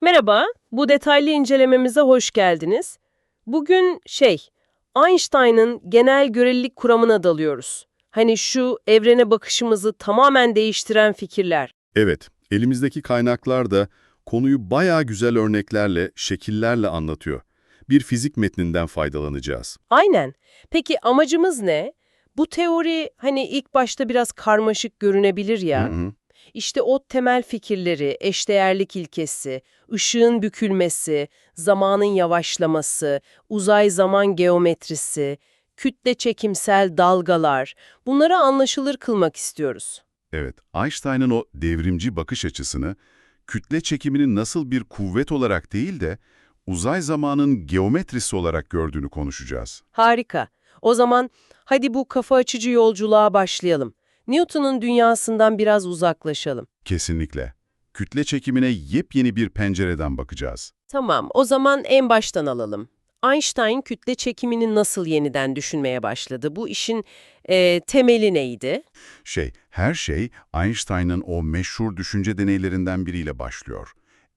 Merhaba, bu detaylı incelememize hoş geldiniz. Bugün şey, Einstein'ın genel görelilik kuramına dalıyoruz. Hani şu evrene bakışımızı tamamen değiştiren fikirler. Evet, elimizdeki kaynaklar da konuyu bayağı güzel örneklerle, şekillerle anlatıyor. Bir fizik metninden faydalanacağız. Aynen. Peki amacımız ne? Bu teori hani ilk başta biraz karmaşık görünebilir ya. Hı hı. İşte o temel fikirleri, eşdeğerlik ilkesi, ışığın bükülmesi, zamanın yavaşlaması, uzay zaman geometrisi, kütle çekimsel dalgalar, bunları anlaşılır kılmak istiyoruz. Evet, Einstein'ın o devrimci bakış açısını, kütle çekiminin nasıl bir kuvvet olarak değil de uzay zamanın geometrisi olarak gördüğünü konuşacağız. Harika. O zaman hadi bu kafa açıcı yolculuğa başlayalım. Newton'un dünyasından biraz uzaklaşalım. Kesinlikle. Kütle çekimine yepyeni bir pencereden bakacağız. Tamam, o zaman en baştan alalım. Einstein kütle çekimini nasıl yeniden düşünmeye başladı? Bu işin e, temeli neydi? Şey, her şey Einstein'ın o meşhur düşünce deneylerinden biriyle başlıyor.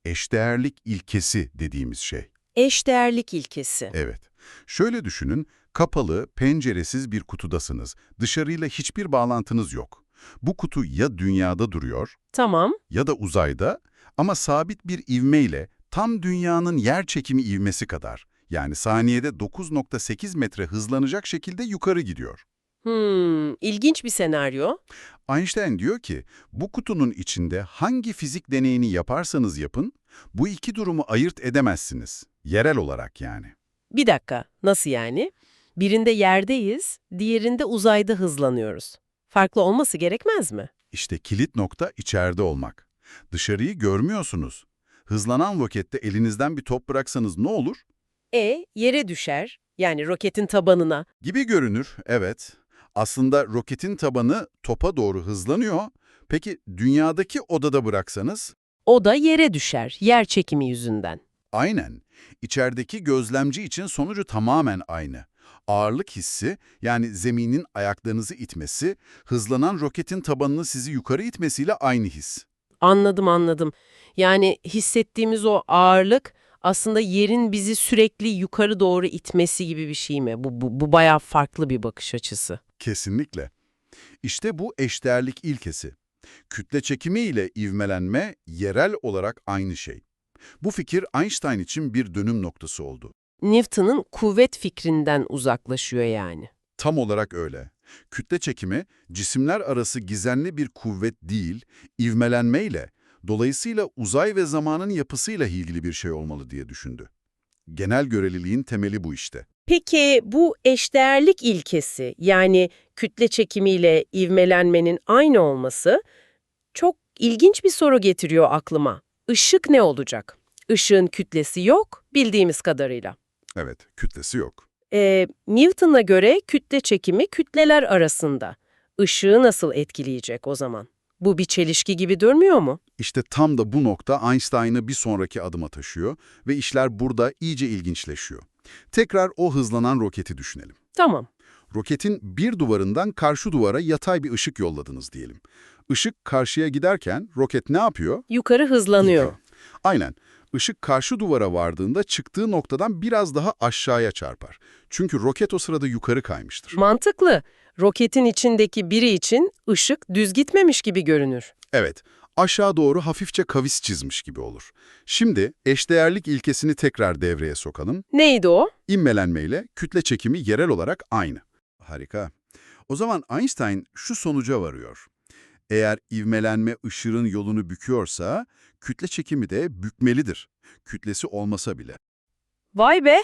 Eşdeğerlik ilkesi dediğimiz şey. Eşdeğerlik ilkesi. Evet. Şöyle düşünün, kapalı, penceresiz bir kutudasınız. Dışarıyla hiçbir bağlantınız yok. Bu kutu ya dünyada duruyor Tamam. ya da uzayda ama sabit bir ivmeyle tam dünyanın yer çekimi ivmesi kadar yani saniyede 9.8 metre hızlanacak şekilde yukarı gidiyor. Hmm, ilginç bir senaryo. Einstein diyor ki, bu kutunun içinde hangi fizik deneyini yaparsanız yapın, bu iki durumu ayırt edemezsiniz. Yerel olarak yani. Bir dakika, nasıl yani? Birinde yerdeyiz, diğerinde uzayda hızlanıyoruz. Farklı olması gerekmez mi? İşte kilit nokta içeride olmak. Dışarıyı görmüyorsunuz. Hızlanan rokette elinizden bir top bıraksanız ne olur? E, yere düşer, yani roketin tabanına. Gibi görünür, evet. Aslında roketin tabanı topa doğru hızlanıyor. Peki dünyadaki odada bıraksanız? O da yere düşer, yer çekimi yüzünden. Aynen. İçerideki gözlemci için sonucu tamamen aynı. Ağırlık hissi, yani zeminin ayaklarınızı itmesi, hızlanan roketin tabanını sizi yukarı itmesiyle aynı his. Anladım anladım. Yani hissettiğimiz o ağırlık aslında yerin bizi sürekli yukarı doğru itmesi gibi bir şey mi? Bu, bu, bu bayağı farklı bir bakış açısı. Kesinlikle. İşte bu eşdeğerlik ilkesi. Kütle çekimi ile ivmelenme yerel olarak aynı şey. Bu fikir Einstein için bir dönüm noktası oldu. Newton'un kuvvet fikrinden uzaklaşıyor yani. Tam olarak öyle. Kütle çekimi, cisimler arası gizemli bir kuvvet değil, ivmelenmeyle, dolayısıyla uzay ve zamanın yapısıyla ilgili bir şey olmalı diye düşündü. Genel göreliliğin temeli bu işte. Peki bu eşdeğerlik ilkesi yani kütle çekimiyle ivmelenmenin aynı olması çok ilginç bir soru getiriyor aklıma. Işık ne olacak? Işığın kütlesi yok bildiğimiz kadarıyla. Evet, kütlesi yok. Ee, Newton'a göre kütle çekimi kütleler arasında. Işığı nasıl etkileyecek o zaman? Bu bir çelişki gibi durmuyor mu? İşte tam da bu nokta Einstein'ı bir sonraki adıma taşıyor ve işler burada iyice ilginçleşiyor. Tekrar o hızlanan roketi düşünelim. Tamam. Roketin bir duvarından karşı duvara yatay bir ışık yolladınız diyelim. Işık karşıya giderken roket ne yapıyor? Yukarı hızlanıyor. Aynen. Işık karşı duvara vardığında çıktığı noktadan biraz daha aşağıya çarpar. Çünkü roket o sırada yukarı kaymıştır. Mantıklı. Roketin içindeki biri için ışık düz gitmemiş gibi görünür. Evet, aşağı doğru hafifçe kavis çizmiş gibi olur. Şimdi eşdeğerlik ilkesini tekrar devreye sokalım. Neydi o? İmmelenmeyle kütle çekimi yerel olarak aynı. Harika. O zaman Einstein şu sonuca varıyor. Eğer ivmelenme ışığın yolunu büküyorsa, kütle çekimi de bükmelidir. Kütlesi olmasa bile. Vay be!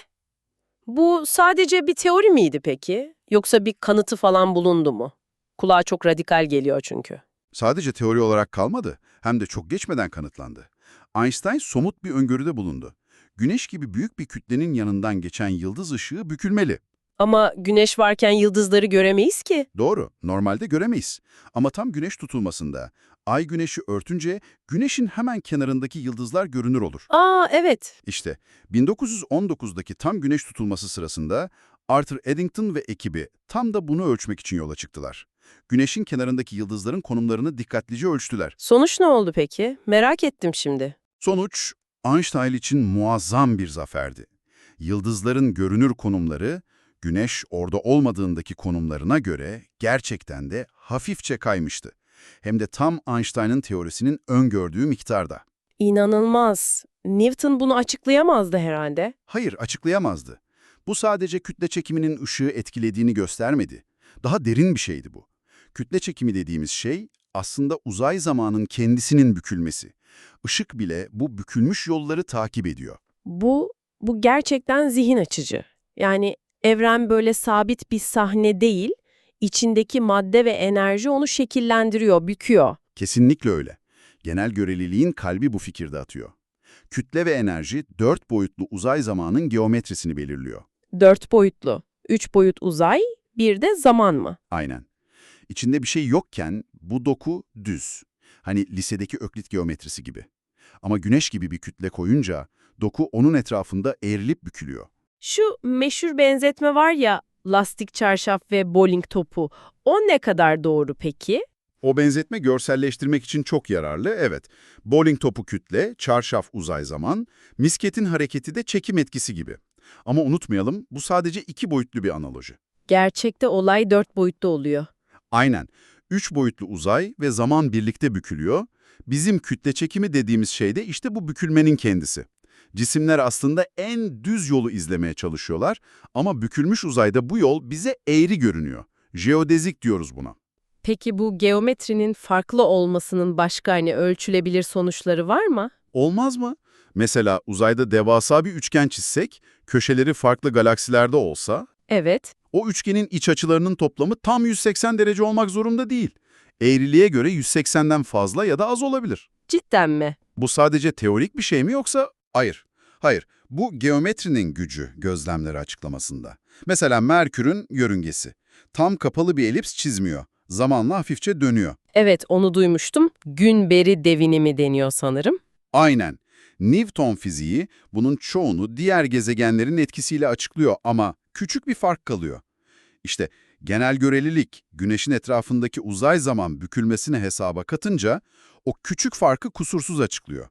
Bu sadece bir teori miydi peki? Yoksa bir kanıtı falan bulundu mu? Kulağa çok radikal geliyor çünkü. Sadece teori olarak kalmadı, hem de çok geçmeden kanıtlandı. Einstein somut bir öngörüde bulundu. Güneş gibi büyük bir kütlenin yanından geçen yıldız ışığı bükülmeli. Ama güneş varken yıldızları göremeyiz ki. Doğru, normalde göremeyiz. Ama tam güneş tutulmasında, ay güneşi örtünce güneşin hemen kenarındaki yıldızlar görünür olur. Aa evet. İşte 1919'daki tam güneş tutulması sırasında Arthur Eddington ve ekibi tam da bunu ölçmek için yola çıktılar. Güneşin kenarındaki yıldızların konumlarını dikkatlice ölçtüler. Sonuç ne oldu peki? Merak ettim şimdi. Sonuç Einstein için muazzam bir zaferdi. Yıldızların görünür konumları, Güneş orada olmadığındaki konumlarına göre gerçekten de hafifçe kaymıştı. Hem de tam Einstein'ın teorisinin öngördüğü miktarda. İnanılmaz. Newton bunu açıklayamazdı herhalde. Hayır, açıklayamazdı. Bu sadece kütle çekiminin ışığı etkilediğini göstermedi. Daha derin bir şeydi bu. Kütle çekimi dediğimiz şey aslında uzay zamanın kendisinin bükülmesi. Işık bile bu bükülmüş yolları takip ediyor. Bu, bu gerçekten zihin açıcı. Yani evren böyle sabit bir sahne değil, içindeki madde ve enerji onu şekillendiriyor, büküyor. Kesinlikle öyle. Genel göreliliğin kalbi bu fikirde atıyor. Kütle ve enerji dört boyutlu uzay zamanın geometrisini belirliyor. Dört boyutlu. Üç boyut uzay, bir de zaman mı? Aynen. İçinde bir şey yokken bu doku düz. Hani lisedeki öklit geometrisi gibi. Ama güneş gibi bir kütle koyunca doku onun etrafında eğrilip bükülüyor. Şu meşhur benzetme var ya, lastik çarşaf ve bowling topu. O ne kadar doğru peki? O benzetme görselleştirmek için çok yararlı, evet. Bowling topu kütle, çarşaf uzay zaman, misketin hareketi de çekim etkisi gibi. Ama unutmayalım, bu sadece iki boyutlu bir analoji. Gerçekte olay dört boyutlu oluyor. Aynen. Üç boyutlu uzay ve zaman birlikte bükülüyor. Bizim kütle çekimi dediğimiz şey de işte bu bükülmenin kendisi. Cisimler aslında en düz yolu izlemeye çalışıyorlar ama bükülmüş uzayda bu yol bize eğri görünüyor. Jeodezik diyoruz buna. Peki bu geometrinin farklı olmasının başka hani ölçülebilir sonuçları var mı? Olmaz mı? Mesela uzayda devasa bir üçgen çizsek, köşeleri farklı galaksilerde olsa, Evet. o üçgenin iç açılarının toplamı tam 180 derece olmak zorunda değil. Eğriliğe göre 180'den fazla ya da az olabilir. Cidden mi? Bu sadece teorik bir şey mi yoksa? Hayır. Hayır. Bu geometrinin gücü gözlemleri açıklamasında. Mesela Merkür'ün yörüngesi. Tam kapalı bir elips çizmiyor. Zamanla hafifçe dönüyor. Evet, onu duymuştum. Gün-beri devinimi deniyor sanırım. Aynen. Newton fiziği bunun çoğunu diğer gezegenlerin etkisiyle açıklıyor ama küçük bir fark kalıyor. İşte genel görelilik, güneşin etrafındaki uzay zaman bükülmesini hesaba katınca o küçük farkı kusursuz açıklıyor.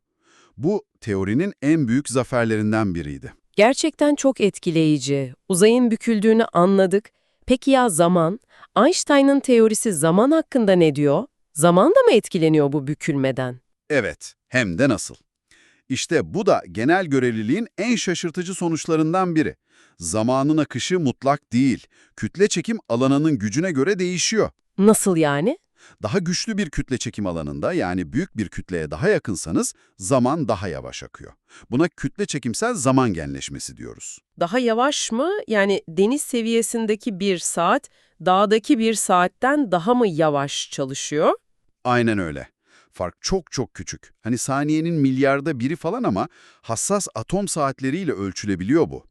Bu teorinin en büyük zaferlerinden biriydi. Gerçekten çok etkileyici. Uzayın büküldüğünü anladık. Peki ya zaman? Einstein'ın teorisi zaman hakkında ne diyor? Zaman da mı etkileniyor bu bükülmeden? Evet, hem de nasıl. İşte bu da genel göreliliğin en şaşırtıcı sonuçlarından biri. Zamanın akışı mutlak değil. Kütle çekim alanının gücüne göre değişiyor. Nasıl yani? Daha güçlü bir kütle çekim alanında yani büyük bir kütleye daha yakınsanız zaman daha yavaş akıyor. Buna kütle çekimsel zaman genleşmesi diyoruz. Daha yavaş mı? Yani deniz seviyesindeki bir saat, dağdaki bir saatten daha mı yavaş çalışıyor? Aynen öyle. Fark çok çok küçük. Hani saniyenin milyarda biri falan ama hassas atom saatleriyle ölçülebiliyor bu.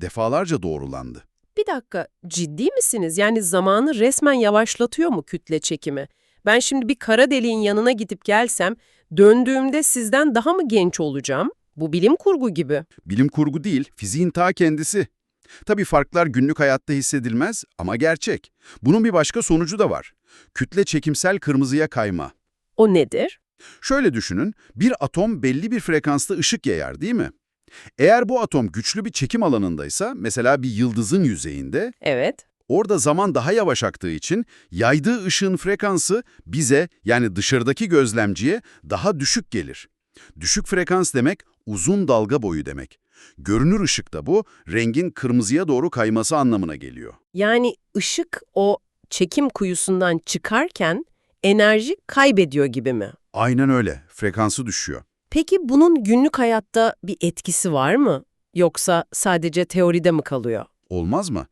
Defalarca doğrulandı. Bir dakika, ciddi misiniz? Yani zamanı resmen yavaşlatıyor mu kütle çekimi? Ben şimdi bir kara deliğin yanına gidip gelsem, döndüğümde sizden daha mı genç olacağım? Bu bilim kurgu gibi. Bilim kurgu değil, fiziğin ta kendisi. Tabii farklar günlük hayatta hissedilmez ama gerçek. Bunun bir başka sonucu da var. Kütle çekimsel kırmızıya kayma. O nedir? Şöyle düşünün, bir atom belli bir frekansta ışık yayar değil mi? Eğer bu atom güçlü bir çekim alanındaysa, mesela bir yıldızın yüzeyinde, Evet. Orada zaman daha yavaş aktığı için yaydığı ışığın frekansı bize yani dışarıdaki gözlemciye daha düşük gelir. Düşük frekans demek uzun dalga boyu demek. Görünür ışıkta bu rengin kırmızıya doğru kayması anlamına geliyor. Yani ışık o çekim kuyusundan çıkarken enerji kaybediyor gibi mi? Aynen öyle, frekansı düşüyor. Peki bunun günlük hayatta bir etkisi var mı? Yoksa sadece teoride mi kalıyor? Olmaz mı?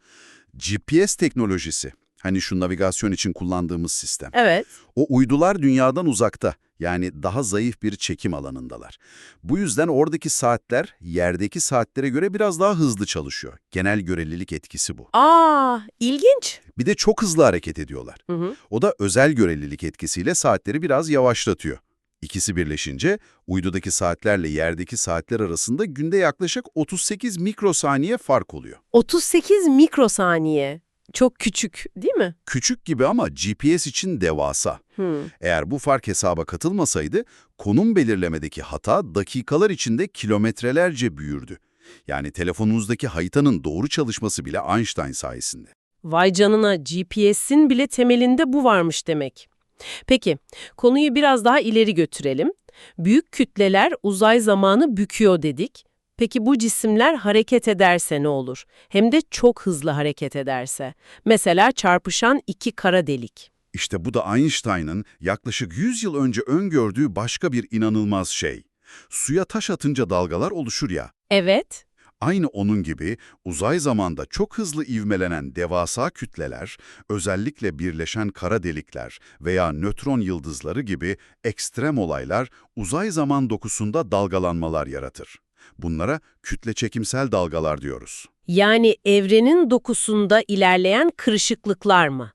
GPS teknolojisi, hani şu navigasyon için kullandığımız sistem. Evet. O uydular dünyadan uzakta, yani daha zayıf bir çekim alanındalar. Bu yüzden oradaki saatler yerdeki saatlere göre biraz daha hızlı çalışıyor. Genel görelilik etkisi bu. Aa, ilginç. Bir de çok hızlı hareket ediyorlar. Hı hı. O da özel görelilik etkisiyle saatleri biraz yavaşlatıyor. İkisi birleşince uydudaki saatlerle yerdeki saatler arasında günde yaklaşık 38 mikrosaniye fark oluyor. 38 mikrosaniye. Çok küçük değil mi? Küçük gibi ama GPS için devasa. Hmm. Eğer bu fark hesaba katılmasaydı, konum belirlemedeki hata dakikalar içinde kilometrelerce büyürdü. Yani telefonunuzdaki haritanın doğru çalışması bile Einstein sayesinde. Vay canına GPS'in bile temelinde bu varmış demek. Peki, konuyu biraz daha ileri götürelim. Büyük kütleler uzay zamanı büküyor dedik. Peki bu cisimler hareket ederse ne olur? Hem de çok hızlı hareket ederse. Mesela çarpışan iki kara delik. İşte bu da Einstein'ın yaklaşık 100 yıl önce öngördüğü başka bir inanılmaz şey. Suya taş atınca dalgalar oluşur ya. Evet, Aynı onun gibi uzay zamanda çok hızlı ivmelenen devasa kütleler, özellikle birleşen kara delikler veya nötron yıldızları gibi ekstrem olaylar uzay zaman dokusunda dalgalanmalar yaratır. Bunlara kütle çekimsel dalgalar diyoruz. yani evrenin dokusunda ilerleyen kırışıklıklar mı?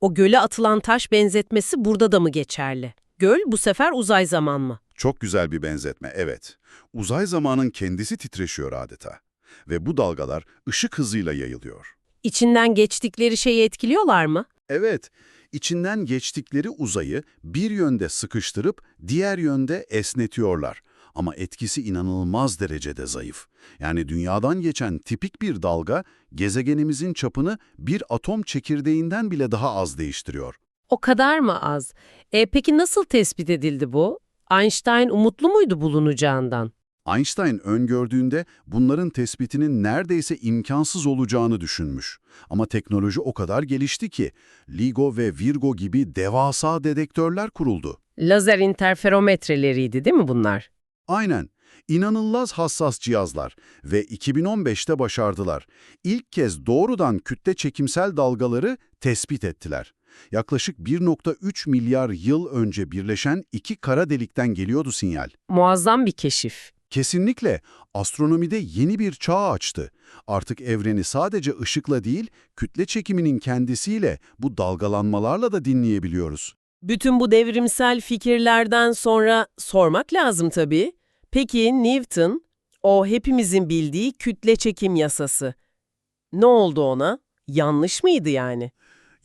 O göle atılan taş benzetmesi burada da mı geçerli? Göl bu sefer uzay zaman mı? Çok güzel bir benzetme, evet. Uzay zamanın kendisi titreşiyor adeta. Ve bu dalgalar ışık hızıyla yayılıyor. İçinden geçtikleri şeyi etkiliyorlar mı? Evet, içinden geçtikleri uzayı bir yönde sıkıştırıp diğer yönde esnetiyorlar. Ama etkisi inanılmaz derecede zayıf. Yani dünyadan geçen tipik bir dalga gezegenimizin çapını bir atom çekirdeğinden bile daha az değiştiriyor. O kadar mı az? E peki nasıl tespit edildi bu? Einstein umutlu muydu bulunacağından? Einstein öngördüğünde bunların tespitinin neredeyse imkansız olacağını düşünmüş. Ama teknoloji o kadar gelişti ki LIGO ve Virgo gibi devasa dedektörler kuruldu. Lazer interferometreleriydi değil mi bunlar? Aynen. İnanılmaz hassas cihazlar ve 2015'te başardılar. İlk kez doğrudan kütle çekimsel dalgaları tespit ettiler. Yaklaşık 1.3 milyar yıl önce birleşen iki kara delikten geliyordu sinyal. Muazzam bir keşif. Kesinlikle astronomide yeni bir çağ açtı. Artık evreni sadece ışıkla değil, kütle çekiminin kendisiyle bu dalgalanmalarla da dinleyebiliyoruz. Bütün bu devrimsel fikirlerden sonra sormak lazım tabii. Peki Newton, o hepimizin bildiği kütle çekim yasası. Ne oldu ona? Yanlış mıydı yani?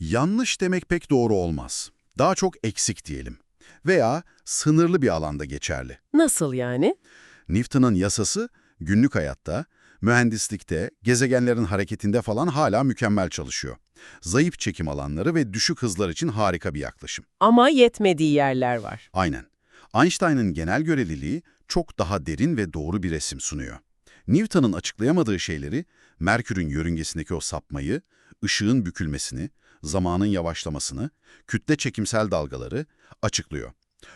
Yanlış demek pek doğru olmaz. Daha çok eksik diyelim. Veya sınırlı bir alanda geçerli. Nasıl yani? Newton'un yasası günlük hayatta, mühendislikte, gezegenlerin hareketinde falan hala mükemmel çalışıyor. Zayıf çekim alanları ve düşük hızlar için harika bir yaklaşım. Ama yetmediği yerler var. Aynen. Einstein'ın genel göreliliği çok daha derin ve doğru bir resim sunuyor. Newton'un açıklayamadığı şeyleri, Merkür'ün yörüngesindeki o sapmayı, ışığın bükülmesini, zamanın yavaşlamasını, kütle çekimsel dalgaları açıklıyor.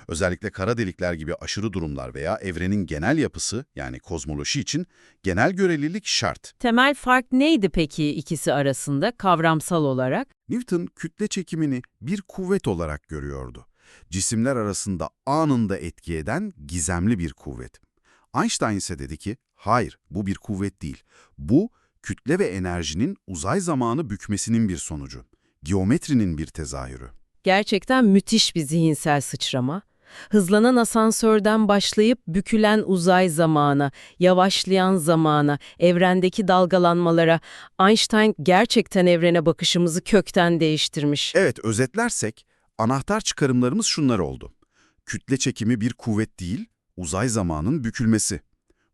Özellikle kara delikler gibi aşırı durumlar veya evrenin genel yapısı yani kozmoloji için genel görelilik şart. Temel fark neydi peki ikisi arasında kavramsal olarak? Newton kütle çekimini bir kuvvet olarak görüyordu. Cisimler arasında anında etki eden gizemli bir kuvvet. Einstein ise dedi ki, hayır bu bir kuvvet değil. Bu kütle ve enerjinin uzay zamanı bükmesinin bir sonucu. Geometrinin bir tezahürü. Gerçekten müthiş bir zihinsel sıçrama. Hızlanan asansörden başlayıp bükülen uzay zamana, yavaşlayan zamana, evrendeki dalgalanmalara Einstein gerçekten evrene bakışımızı kökten değiştirmiş. Evet, özetlersek anahtar çıkarımlarımız şunlar oldu. Kütle çekimi bir kuvvet değil, uzay zamanın bükülmesi.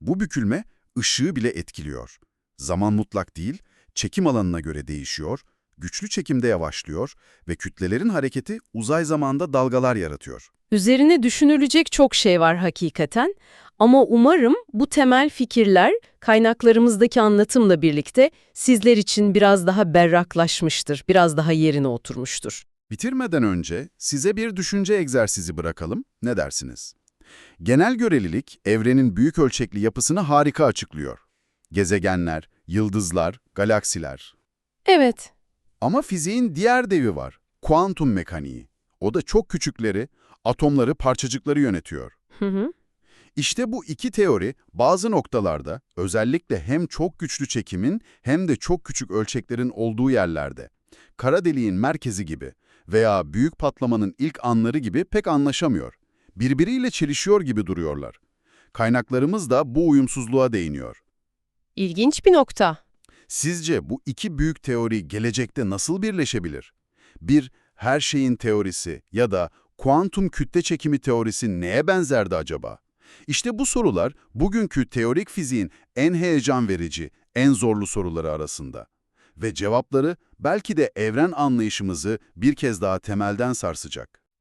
Bu bükülme ışığı bile etkiliyor. Zaman mutlak değil, çekim alanına göre değişiyor, güçlü çekimde yavaşlıyor ve kütlelerin hareketi uzay zamanda dalgalar yaratıyor. Üzerine düşünülecek çok şey var hakikaten ama umarım bu temel fikirler kaynaklarımızdaki anlatımla birlikte sizler için biraz daha berraklaşmıştır, biraz daha yerine oturmuştur. Bitirmeden önce size bir düşünce egzersizi bırakalım. Ne dersiniz? Genel görelilik, evrenin büyük ölçekli yapısını harika açıklıyor. Gezegenler, yıldızlar, galaksiler. Evet, Ama fiziğin diğer devi var, kuantum mekaniği. O da çok küçükleri, atomları, parçacıkları yönetiyor. hı hı. İşte bu iki teori bazı noktalarda, özellikle hem çok güçlü çekimin hem de çok küçük ölçeklerin olduğu yerlerde, kara deliğin merkezi gibi veya büyük patlamanın ilk anları gibi pek anlaşamıyor. Birbiriyle çelişiyor gibi duruyorlar. Kaynaklarımız da bu uyumsuzluğa değiniyor. İlginç bir nokta. Sizce bu iki büyük teori gelecekte nasıl birleşebilir? Bir, her şeyin teorisi ya da kuantum kütle çekimi teorisi neye benzerdi acaba? İşte bu sorular bugünkü teorik fiziğin en heyecan verici, en zorlu soruları arasında. Ve cevapları belki de evren anlayışımızı bir kez daha temelden sarsacak.